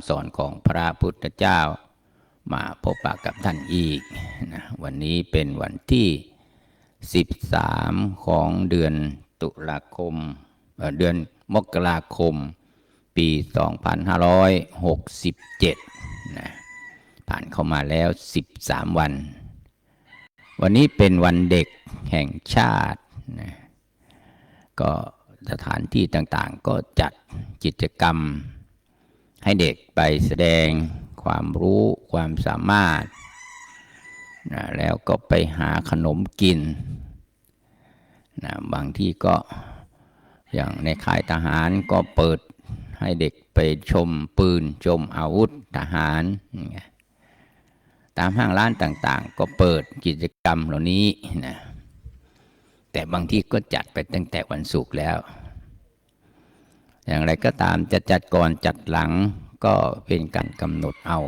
ำสอนของพระพุทธเจ้า มาพบปะกับท่านอีกนะวันนี้เป็นวันที่ 13 ของเดือนตุลาคมเเดือนมกราคม ปี 2567นะผ่านเข้ามาแล้ว 13 วัน วันนี้เป็นวันเด็กแห่งชาตินะก็สถานที่ต่างๆก็จัดกิจกรรม ให้เด็กไปแสดงความรู้ความสามารถนะแล้วก็ไปหาขนมกินนะบางที่ก็อย่างในค่ายทหารก็เปิดให้เด็กไปชมปืนชมอาวุธทหารตามห้างร้านต่างๆ ก็เปิดกิจกรรมเหล่านี้นะแต่บางที่ก็จัดไปตั้งแต่วันศุกร์แล้ว อย่างไรก็ตามจะจัดก่อนจัดหลังก็เป็นการกำหนดเอา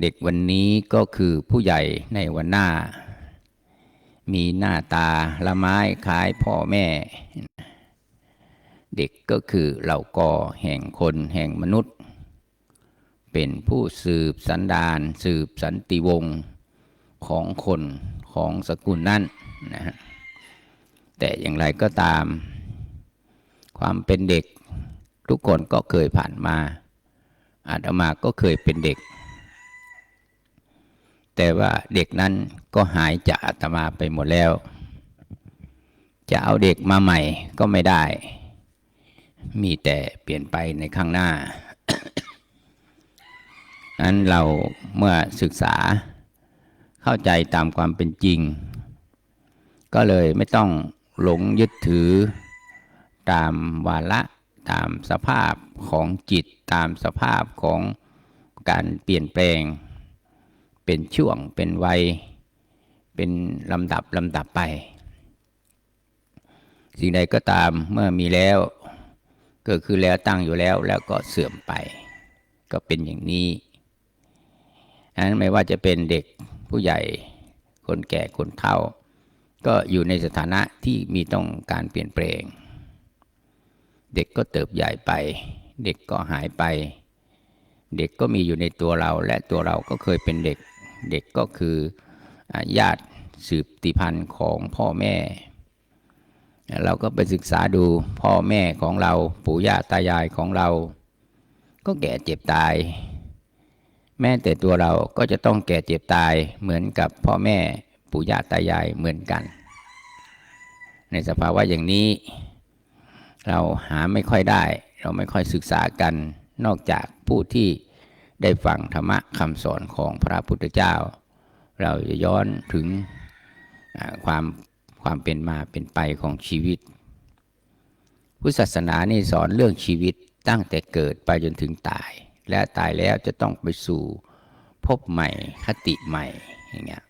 เด็กวันนี้ก็คือผู้ใหญ่ในวันหน้า มีหน้าตาละไม้คล้ายพ่อแม่ เด็กก็คือเหล่ากอแห่งคนแห่งมนุษย์ เป็นผู้สืบสันดานสืบสันติวงศ์ของคนของสกุลนั่นนะฮะแต่อย่างไรก็ตาม ความเป็นเด็ก ทุกคนก็เคยผ่านมา อาตมาก็เคยเป็นเด็ก แต่ว่าเด็กนั้นก็หายจากอาตมาไปหมดแล้ว จะเอาเด็กมาใหม่ก็ไม่ได้ มีแต่เปลี่ยนไปในข้างหน้านั้นเราเมื่อศึกษาเข้าใจตามความเป็นจริง ก็เลยไม่ต้องหลงยึดถือ ตามวาระตามสภาพของจิตตามสภาพของการเปลี่ยนแปลง เป็นช่วงเป็นวัย เป็นลำดับลำดับไป สิ่งใดก็ตามเมื่อมีแล้วก็คือแล้วตั้งอยู่แล้วแล้วก็เสื่อมไป ก็เป็นอย่างนี้อันนั้นไม่ว่าจะเป็นเด็กผู้ใหญ่คนแก่คนเฒ่า ก็อยู่ในสถานะที่มีต้องการเปลี่ยนแปลง เด็กก็เติบใหญ่ไป เด็กก็หายไป เด็กก็มีอยู่ในตัวเราและตัวเราก็เคยเป็นเด็ก เด็กก็คือญาติสืบติพันธ์ของพ่อแม่ เราก็ไปศึกษาดูพ่อแม่ของเราปู่ย่าตายายของเรา ก็แก่เจ็บตาย แม้แต่ตัวเราก็จะต้องแก่เจ็บตายเหมือนกับพ่อแม่ปู่ย่าตายายเหมือนกัน ในสภาวะอย่างนี้ เราหาไม่ค่อยได้ เราไม่ค่อยศึกษากันนอกจากผู้ที่ได้ฟังธรรมะคำสอนของพระพุทธเจ้า เราจะย้อนถึงความความเป็นมาเป็นไปของชีวิต พุทธศาสนานี่สอนเรื่องชีวิตตั้งแต่เกิดไปจนถึงตาย และตายแล้วจะต้องไปสู่พบใหม่คติใหม่อย่างเงี้ย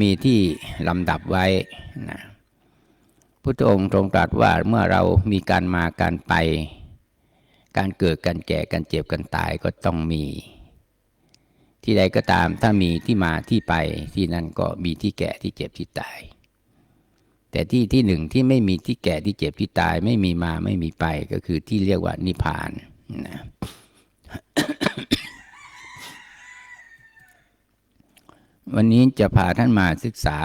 มีที่ลำดับไว้นะ พุทธองค์ทรงตรัสว่าเมื่อเรามีการมาการไป การเกิดการแก่การเจ็บการตายก็ต้องมี ที่ใดก็ตามถ้ามีที่มาที่ไปที่นั่นก็มีที่แก่ที่เจ็บที่ตาย แต่ที่ที่หนึ่งที่ไม่มีที่แก่ที่เจ็บที่ตาย ไม่มีมาไม่มีไปก็คือที่เรียกว่านิพพานนะวันนี้จะพาท่านมาศึกษา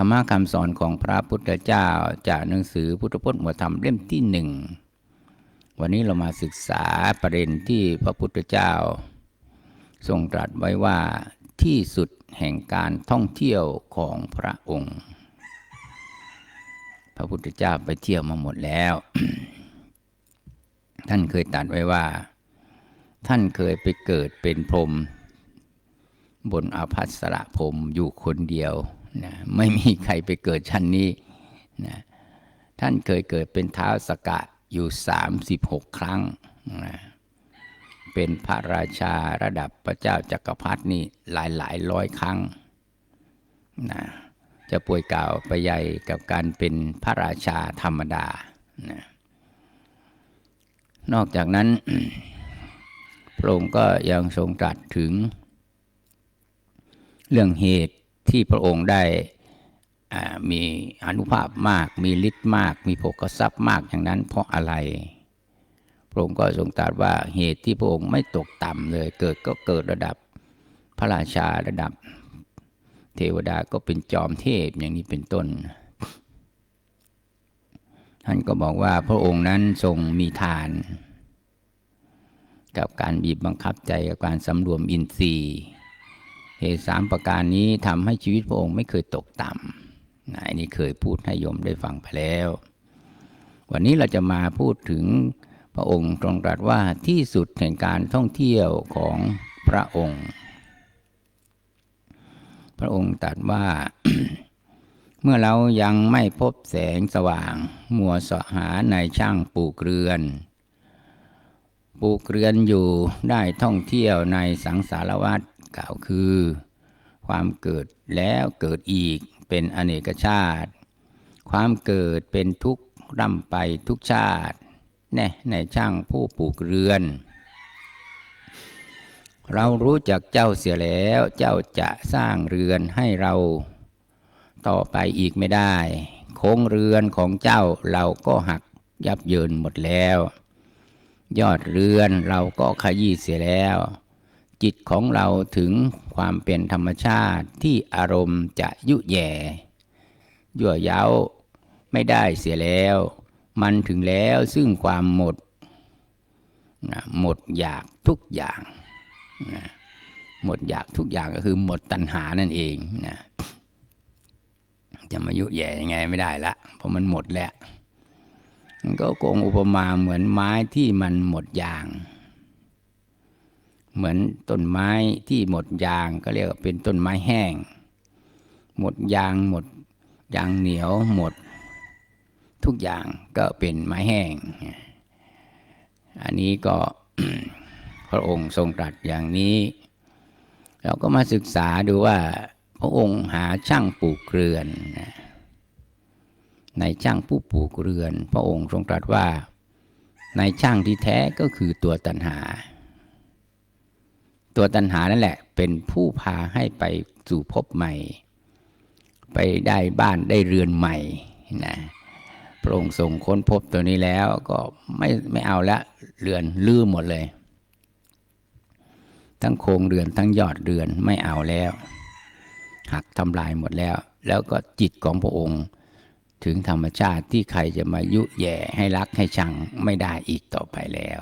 ธรรมะคำสอนของพระพุทธเจ้าจากหนังสือพุทธพจน์หมวดธรรมเล่มที่หนึ่งวันนี้เรามาศึกษาประเด็นที่พระพุทธเจ้า ทรงตรัสไว้ว่าที่สุดแห่งการท่องเที่ยวของพระองค์ พระพุทธเจ้าไปเที่ยวมาหมดแล้ว ท่านเคยตรัสไว้ว่า ท่านเคยไปเกิดเป็นพรหมบนอาภัสระพรหมอยู่คนเดียว นะไม่มีใครไปเกิดชั้นนี้นะท่านเคยเกิดเป็นเท้าวสกะอยู่ 36 ครั้งนะเป็นพระราชาระดับพระเจ้าจักรพรรดินี่หลายหลายร้อยครั้งนะจะป่วยกล่าวไปใหญ่กับการเป็นพระราชาธรรมดานะนอกจากนั้นพระองค์ก็ยังทรงตรัสถึง เรื่องเหตุ ที่พระองค์ได้มีอนุภาพมาก มีฤทธิ์มาก มีโภคทรัพย์มากอย่างนั้นเพราะอะไร พระองค์ก็ทรงตรัสว่าเหตุที่พระองค์ไม่ตกต่ำเลย เกิดก็เกิดระดับพระราชาระดับ เทวดาก็เป็นจอมเทพอย่างนี้เป็นต้น ท่านก็บอกว่าพระองค์นั้นทรงมีทาน กับการบีบบังคับใจกับการสำรวมอินทรีย์ เหตุสามประการนี้ทำให้ชีวิตพระองค์ไม่เคยตกต่ำนะอันนี้เคยพูดให้โยมได้ฟังไปแล้ว วันนี้เราจะมาพูดถึงพระองค์ตรงตรัสว่าที่สุดแห่งการท่องเที่ยวของพระองค์ พระองค์ตรัสว่าเมื่อเรายังไม่พบแสงสว่าง มัวเสาะหาในช่างปลูกเรือน ปลูกเรือนอยู่ได้ท่องเที่ยวในสังสารวัฏ กล่าวคือ ความเกิดแล้วเกิดอีกเป็นอเนกชาติ ความเกิดเป็นทุกข์ร่ำไปทุกชาติแน่ในช่างผู้ปลูกเรือน เรารู้จักเจ้าเสียแล้วเจ้าจะสร้างเรือนให้เรา ต่อไปอีกไม่ได้ โค้งเรือนของเจ้าเราก็หักยับเยินหมดแล้ว ยอดเรือนเราก็ขยี้เสียแล้ว จิตของเราถึงความเป็นธรรมชาติที่อารมณ์จะยุแย่ยั่วเย้าไม่ได้เสียแล้ว มันถึงแล้วซึ่งความหมด หมดอยากทุกอย่าง หมดอยากทุกอย่างก็คือหมดตัณหานั่นเองนะจะมายุแย่ยังไงไม่ได้ละ เพราะมันหมดแล้วมันก็โกงอุปมาเหมือนไม้ที่มันหมดยาง เหมือนต้นไม้ที่หมดยางก็เรียกว่าเป็นต้นไม้แห้ง หมดยางหมดยางเหนียวหมด ทุกอย่างก็เป็นไม้แห้ง อันนี้ก็พระองค์ทรงตรัสอย่างนี้ เราก็มาศึกษาดูว่าพระองค์หาช่างปลูกเรือน ในช่างผู้ปลูกเรือน พระองค์ทรงตรัสว่า ในช่างที่แท้ก็คือตัวตัณหา ตัวตัณหานั่นแหละ เป็นผู้พาให้ไปสู่ภพใหม่ ไปได้บ้านได้เรือนใหม่นะพระองค์ทรงค้นพบตัวนี้แล้วก็ไม่ไม่เอาละเรือนลืมหมดเลย ทั้งโครงเรือนทั้งยอดเรือนไม่เอาแล้วหักทำลายหมดแล้ว แล้วก็จิตของพระองค์ถึงธรรมชาติที่ใครจะมายุแย่ให้รักให้ชังไม่ได้อีกต่อไปแล้ว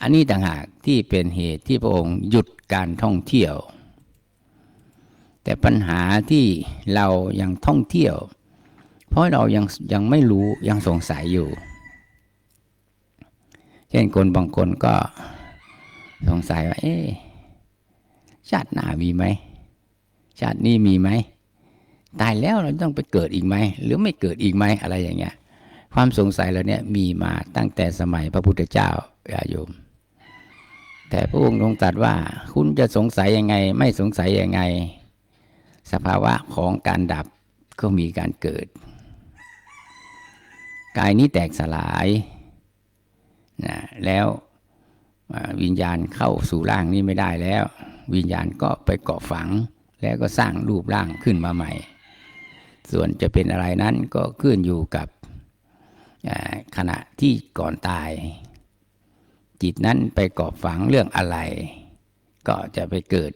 อันนี้ต่างหากที่เป็นเหตุที่พระองค์หยุดการท่องเที่ยว แต่ปัญหาที่เรายังท่องเที่ยว เพราะเรายังยังไม่รู้ยังสงสัยอยู่ เช่นคนบางคนก็สงสัยว่า เอ๊ะชาติหน้ามีไหม ชาตินี้มีไหม ตายแล้วเราต้องไปเกิดอีกไหม หรือไม่เกิดอีกไหมอะไรอย่างเงี้ย ความสงสัยเราเนี่ยมีมาตั้งแต่สมัยพระพุทธเจ้าอาโยม แต่พระองค์ทรงตรัสว่า คุณจะสงสัยยังไง ไม่สงสัยยังไง สภาวะของการดับก็มีการเกิด กายนี้แตกสลายนะแล้ววิญญาณเข้าสู่ร่างนี้ไม่ได้แล้ว วิญญาณก็ไปเกาะฝัง แล้วก็สร้างรูปร่างขึ้นมาใหม่ ส่วนจะเป็นอะไรนั้นก็ขึ้นอยู่กับขณะที่ก่อนตาย จิตนั้นไปเกาะฝังเรื่องอะไร ก็จะไปเกิด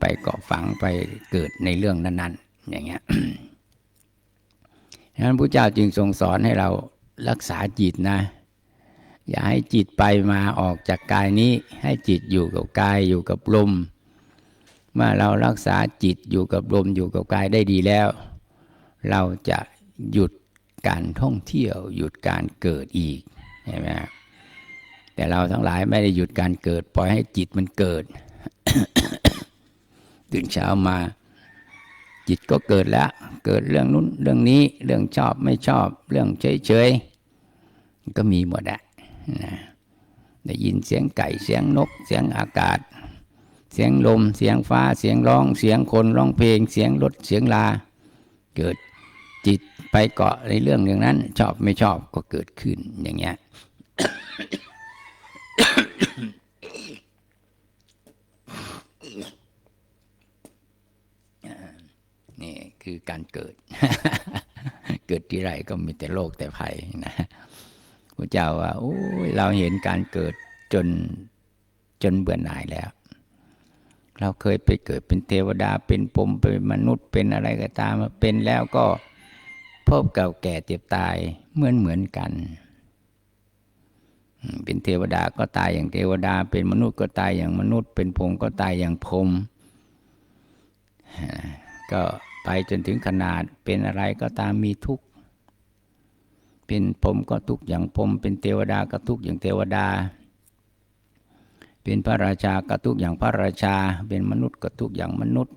ไปเกาะฝังไปเกิดในเรื่องนั้น ๆ อย่างเงี้ยฉะนั้นพระเจ้าจึงทรงสอนให้เรารักษาจิตนะ อย่าให้จิตไปมาออกจากกายนี้ ให้จิตอยู่กับกายอยู่กับลม เมื่อเรารักษาจิตอยู่กับลมอยู่กับกายได้ดีแล้ว เราจะหยุดการท่องเที่ยวหยุดการเกิดอีก ใช่ไหม แต่เราทั้งหลายไม่ได้หยุดการเกิด ปล่อยให้จิตมันเกิดตื่นเช้ามา จิตก็เกิดแล้ว เกิดเรื่องนู้นเรื่องนี้เรื่องชอบไม่ชอบ เรื่องเฉยเฉยก็มีหมดอะนะได้ยินเสียงไก่เสียงนก เสียงอากาศ เสียงลม เสียงฟ้าเสียงร้อง เสียงคนร้องเพลง เสียงรถเสียงลา เกิดจิตไปเกาะในเรื่องอย่างนั้น ชอบไม่ชอบก็เกิดขึ้นอย่างเงี้ย นี่ คือการเกิด เกิดที่ไรก็มีแต่โรคแต่ภัยนะพระเจ้าว่าโอ้ยเราเห็นการเกิดจนจนเบื่อหน่ายแล้ว เราเคยไปเกิดเป็นเทวดาเป็นปมเป็นมนุษย์เป็นอะไรก็ตามมาเป็นแล้วก็พบเกับแก่เจ็บตายเหมือนเหมือนกัน เป็นเทวดาก็ตายอย่างเทวดา เป็นมนุษย์ก็ตายอย่างมนุษย์ เป็นพรมก็ตายอย่างพรมก็ ไปจนถึงขนาดเป็นอะไรก็ตามมีทุกข์เป็นพรมก็ทุกข์อย่างพรมเป็นเทวดาก็ทุกข์อย่างเทวดา เป็นพระราชาก็ทุกข์อย่างพระราชา เป็นมนุษย์ก็ทุกข์อย่างมนุษย์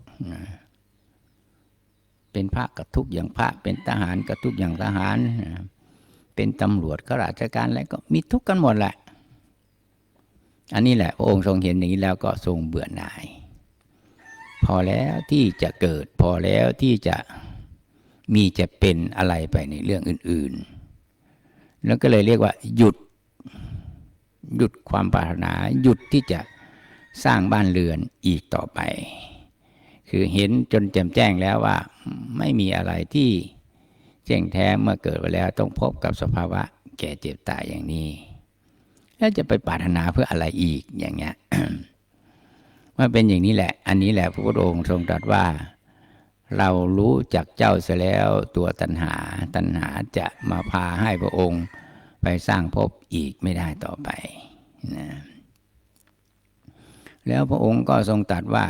เป็นพระก็ทุกข์อย่างพระ เป็นทหารก็ทุกข์อย่างทหาร เป็นตำรวจข้าราชการอะไรก็มีทุกข์กันหมดแหละ อันนี้แหละพระองค์ทรงเห็นอย่างนี้แล้วก็ทรงเบื่อหน่าย พอแล้วที่จะเกิดพอแล้วที่จะมีจะเป็นอะไรไปในเรื่องอื่น ๆ แล้วก็เลยเรียกว่า หยุด หยุดความปรารถนา หยุดที่จะสร้างบ้านเรือนอีกต่อไป คือเห็นจนแจ่มแจ้งแล้วว่า ไม่มีอะไรที่แจ้งแท้เมื่อเกิดไปแล้วต้องพบกับสภาวะ แก่เจ็บตายอย่างนี้ แล้วจะไปปรารถนาเพื่ออะไรอีกอย่างเงี้ย มื่อเป็นอย่างนี้แหละ อันนี้แหละพระพุทธองค์ทรงตรัสว่า เรารู้จักเจ้าเสียแล้วตัวตัณหา ตัณหาจะมาพาให้พระองค์ไปสร้างภพอีกไม่ได้ต่อไปนะแล้วพระองค์ก็ทรงตรัสว่า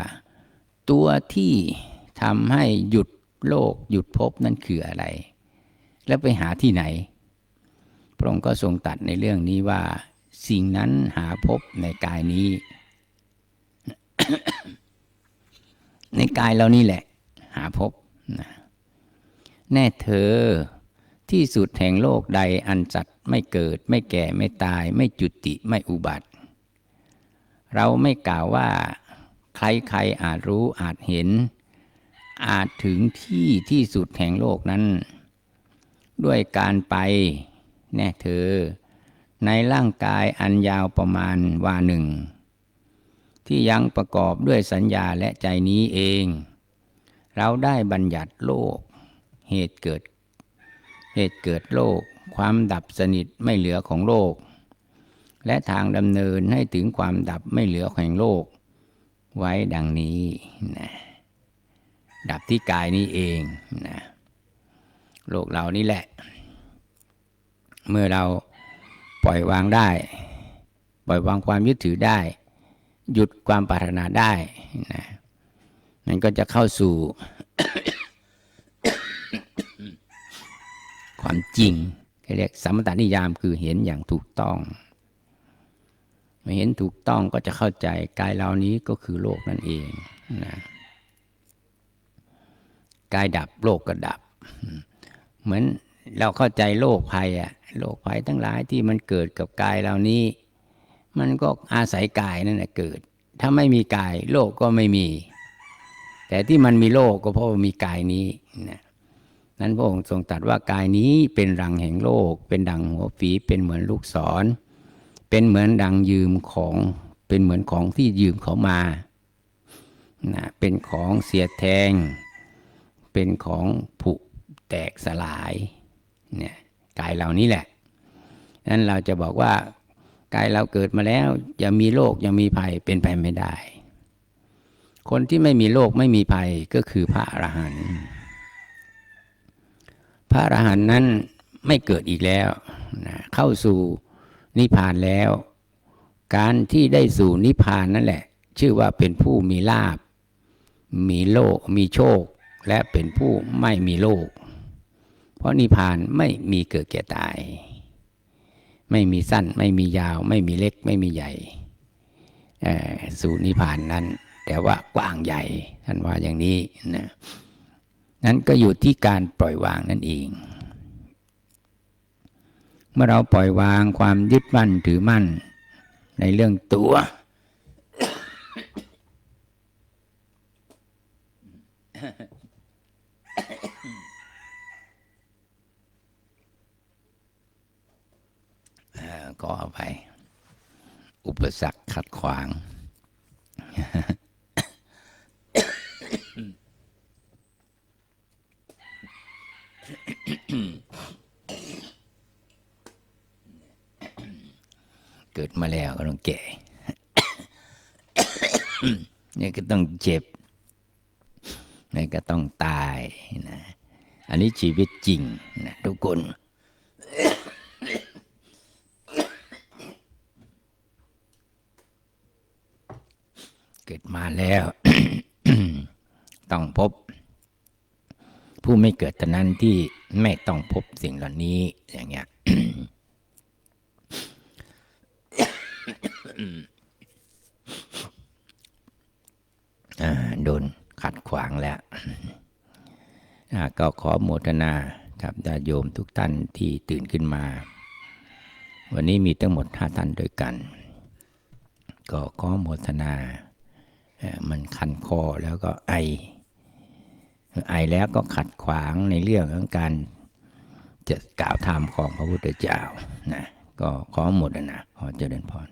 ตัวที่ทำให้หยุดโลกหยุดภพนั้นคืออะไร แล้วไปหาที่ไหน พระองค์ก็ทรงตรัสในเรื่องนี้ว่า สิ่งนั้นหาพบในกายนี้ ในกายเรานี่แหละ หาพบนะแน่เธอที่สุดแห่งโลกใดอันสัตว์ไม่เกิด ไม่แก่ไม่ตาย ไม่จุติไม่อุบัติ เราไม่กล่าวว่า ใครๆอาจรู้อาจเห็น อาจถึงที่ที่สุดแห่งโลกนั้น ด้วยการไป แน่เธอ ในร่างกายอันยาวประมาณวาหนึ่ง ที่ยังประกอบด้วยสัญญาและใจนี้เอง เราได้บัญญัติโลก เหตุเกิด เหตุเกิดโลก ความดับสนิทไม่เหลือของโลก และทางดำเนินให้ถึงความดับไม่เหลือแห่งโลก ไว้ดังนี้นะดับที่กายนี้เองนะโลกเรานี่แหละ เมื่อเราปล่อยวางได้ ปล่อยวางความยึดถือได้ หยุดความปรารถนาได้นะมันก็จะเข้าสู่ ความจริงเรียกสัมมตานิยามคือเห็นอย่างถูกต้องเมื่อเห็นถูกต้องก็จะเข้าใจกายเรานี้ก็คือโลกนั่นเองนะกายดับโลกก็ดับ เหมือนเราเข้าใจโลกภัยอะโลกภัยทั้งหลายที่มันเกิดกับกายเรานี้ มันก็อาศัยกายนั่นแหละเกิด ถ้าไม่มีกายโลกก็ไม่มี แต่ที่มันมีโลกก็เพราะมีกายนี้นะนั้นพระองค์ทรงตรัสว่ากายนี้เป็นรังแห่งโลก เป็นดังหัวฝีเป็นเหมือนลูกศร เป็นเหมือนดังยืมของเป็นเหมือนของที่ยืมเขามานะเป็นของเสียแทง เป็นของผุแตกสลายเนี่ยกายเรานี้แหละนั้นเราจะบอกว่า กายเราเกิดมาแล้วอย่ามีโรคยังมีภัยเป็นไปไม่ได้ คนที่ไม่มีโรคไม่มีภัยก็คือพระอรหันต์พระอรหันต์นั้นไม่เกิดอีกแล้วนะเข้าสู่นิพพานแล้ว การที่ได้สู่นิพพานนั่นแหละ ชื่อว่าเป็นผู้มีลาบ มีโลกมีโชค และเป็นผู้ไม่มีโลก เพราะนิพพานไม่มีเกิดแก่ตาย ไม่มีสั้น ไม่มียาว ไม่มีเล็ก ไม่มีใหญ่สู่นิพพานนั้น แต่ว่ากว้างใหญ่ท่านว่าอย่างนี้นะนั้นก็อยู่ที่การปล่อยวางนั่นเอง เมื่อเราปล่อยวางความยึดมั่นถือมั่นในเรื่องตัวก็ ขออภัย อุปสรรคขัดขวาง เกิดมาแล้วก็ต้องแก่นี่ก็ต้องเจ็บนี่ก็ต้องตายนะ อันนี้ชีวิตจริงนะทุกคน เกิดมาแล้ว ต้องพบ ผู้ไม่เกิดเท่านั้นที่ไม่ต้องพบสิ่งเหล่านี้อย่างเงี้ยโดนขัดขวางแล้วก็ขอโมทนาครับญาติโยมทุกท่านที่ตื่นขึ้นมา วันนี้มีทั้งหมดห้าท่านด้วยกัน ก็ขอโมทนา มันคันคอแล้วก็ไอ ไอแล้วก็ขัดขวางในเรื่องของการจะกล่าวธรรมของพระพุทธเจ้านะก็ขอหมดนะขอเจริญพร